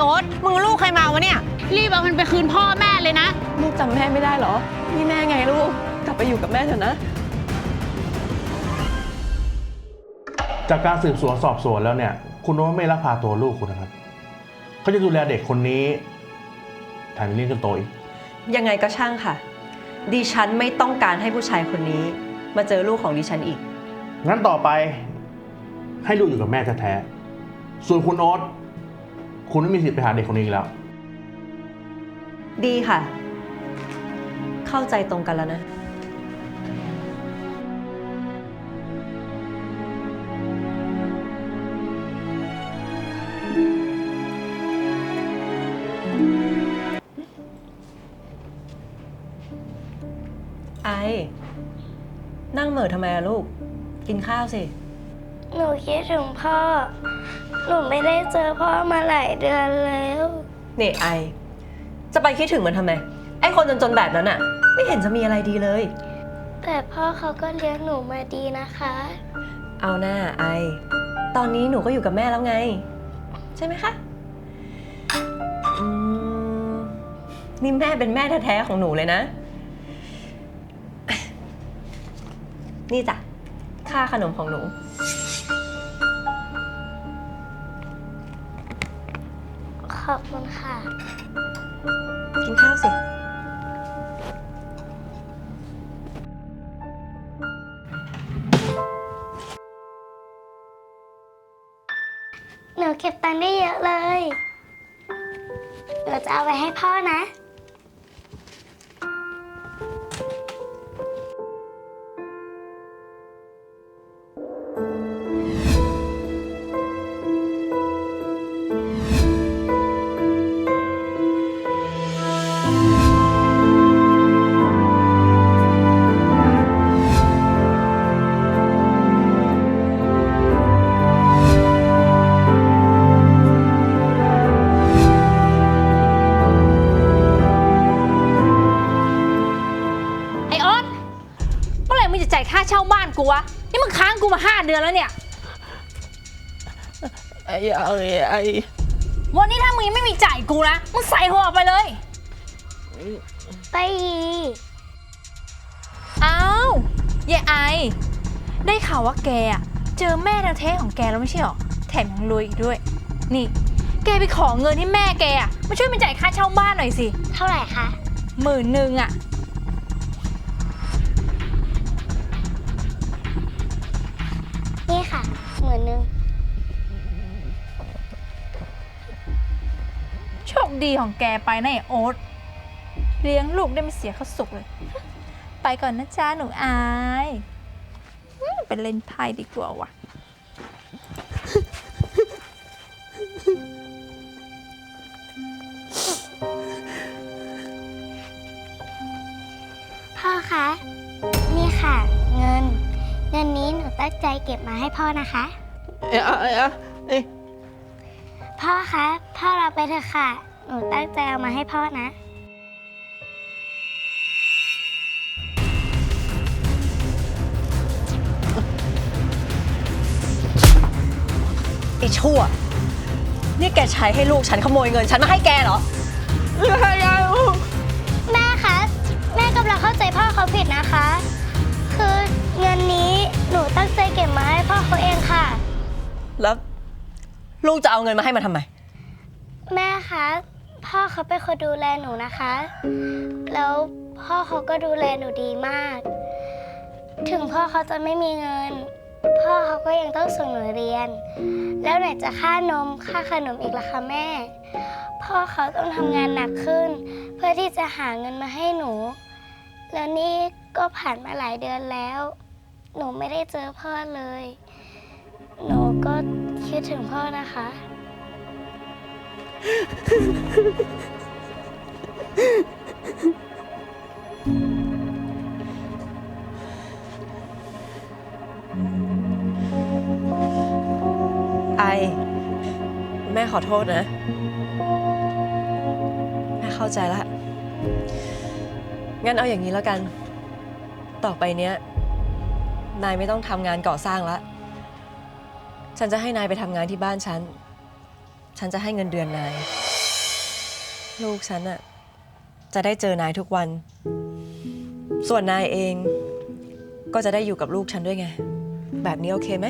โอ๊ตมึงลูกใครมาวะเนี่ย รีบเอามันไปคืนพ่อแม่เลยนะ ลูกจำแม่ไม่ได้เหรอ นี่แม่ไงลูก กลับไปอยู่กับแม่เถอะนะ จากการสืบสวนสอบสวนแล้วเนี่ย คุณโน้ตไม่ลักพาตัวลูกคุณนะครับ เขาจะดูแลเด็กคนนี้แถมยังเลี้ยงจนโตอีก ยังไงก็ช่างค่ะ ดิฉันไม่ต้องการให้ผู้ชายคนนี้ มาเจอลูกของดิฉันอีก งั้นต่อไปให้ลูกอยู่กับแม่แท้ๆส่วนคุณโอ๊ต คุณไม่มีสิทธิ์ไปหาเด็กคนนี้อีกแล้ว ดีค่ะ เข้าใจตรงกันแล้วนะ ไอ นั่งเหม่อทำไมอะลูก กินข้าวสิ หนูคิดถึงพ่อ หนูไม่ได้เจอพ่อมาหลายเดือนแล้ว นี่ไอ จะไปคิดถึงมันทำไม ไอคนจนๆแบบนั้นอะไม่เห็นจะมีอะไรดีเลย แต่พ่อเขาก็เลี้ยงหนูมาดีนะคะ เอาหน้าไอ ตอนนี้หนูก็อยู่กับแม่แล้วไง ใช่ไหมคะอืมนี่แม่เป็นแม่แท้ๆของหนูเลยนะ นี่จ้ะค่าขนมของหนู อบคุณค่ะ กินข้าวสิ หนูเก็บตังค์ได้เยอะเลย หนูจะเอาไปให้พ่อนะ เมื่อไหร่มึงจะจ่ายค่าเช่าบ้านกูวะ นี่มึงค้างกูมาห้าเดือนแล้วเนี่ย ไอ้ไอ้ไอ้วันนี้ถ้ามึงยังไม่มีจ่ายกูนะ มึงใส่หัวออกไปเลย ไปอีอ้าวเยไอ ได้ข่าวว่าแกอะเจอแม่แท้ๆของแกแล้วไม่ใช่หรอ แถมยังรวยอีกด้วย นี่ แกไปขอเงินให้แม่แกอะมาช่วยมันจ่ายค่าเช่าบ้านหน่อยสิ เท่าไหร่คะ หมื่นหนึ่งอะ ดีของแกไปนะไอโอ๊ตเลี้ยงลูกได้ไม่เสียข้าวสุกเลย ไปก่อนนะจ้าหนูอายอืมไปเล่นไพ่ดีกว่าว่ะ พ่อคะ นี่ค่ะ เงิน เงินนี้หนูตั้งใจเก็บมาให้พ่อนะคะไอ้ไอ้ไอ้พ่อคะ พ่อเราไปเถอะค่ะ หนูตั้งใจเอามาให้พ่อนะ ไอชั่ว นี่แกใช้ให้ลูกฉันขโมยเงินฉันมาให้แกเหรอแม่คะ แม่กำลังเข้าใจพ่อเขาผิดนะคะ คือเงินนี้หนูตั้งใจเก็บมาให้พ่อเขาเองค่ะ แล้ว ลูกจะเอาเงินมาให้มันทำไม แม่คะ พ่อเขาเป็นคนดูแลหนูนะคะ แล้วพ่อเขาก็ดูแลหนูดีมาก ถึงพ่อเขาจะไม่มีเงิน พ่อเขาก็ยังต้องส่งหนูเรียน แล้วไหนจะค่านมค่าขนมอีกล่ะคะแม่ พ่อเขาต้องทำงานหนักขึ้น เพื่อที่จะหาเงินมาให้หนู แล้วนี่ก็ผ่านมาหลายเดือนแล้ว หนูไม่ได้เจอพ่อเลย หนูก็คิดถึงพ่อนะคะ ไอ แม่ขอโทษนะ แม่เข้าใจละ งั้นเอาอย่างนี้แล้วกัน ต่อไปเนี้ย นายไม่ต้องทำงานก่อสร้างละ ฉันจะให้นายไปทำงานที่บ้านฉัน ฉันจะให้เงินเดือนนาย ลูกฉันอะจะได้เจอนายทุกวัน ส่วนนายเองก็จะได้อยู่กับลูกฉันด้วยไง แบบนี้โอเคไหม